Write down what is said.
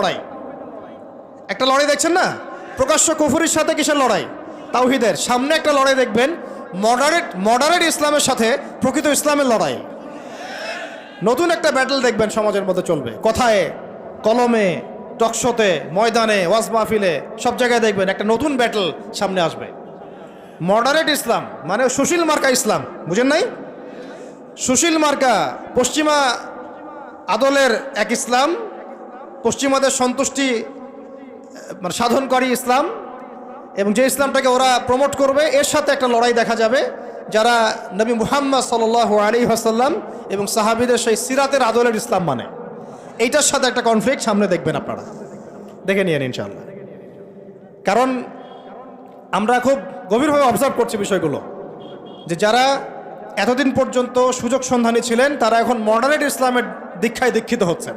লড়াই। একটা লড়াই দেখছেন না? প্রকাশ্য কুফুরির সাথে কিসের লড়াই? তাওহিদের। সামনে একটা লড়াই দেখবেন মডারেট মডারেট ইসলামের সাথে প্রকৃত ইসলামের লড়াই। নতুন একটা ব্যাটল দেখবেন সমাজের মধ্যে চলবে। কথায়, কলমে, টকশোতে, ময়দানে, ওয়াজ মাহফিলে, সব জায়গায় দেখবেন একটা নতুন ব্যাটল সামনে আসবে। মডারেট ইসলাম মানে সুশীল মার্কা ইসলাম। বুঝেন নাই? সুশীল মার্কা পশ্চিমা আদলের এক ইসলাম পশ্চিমাদের সন্তুষ্টি মানে সাধনকারী ইসলাম এবং যে ইসলামটাকে ওরা প্রমোট করবে, এর সাথে একটা লড়াই দেখা যাবে যারা নবী মুহাম্মদ সাল আলী হাসাল্লাম এবং সাহাবিদের সেই সিরাতের আদলের ইসলাম মানে। এইটার সাথে একটা কনফ্লিক্ট সামনে দেখবেন আপনারা। দেখে নিয়েন ইনশাল্লাহ কারণ আমরা খুব গভীরভাবে অবজার্ভ করছি বিষয়গুলো। যে যারা এতদিন পর্যন্ত সুযোগ সন্ধানী ছিলেন, তারা এখন মডারেট ইসলামের দীক্ষায় দীক্ষিত হচ্ছেন।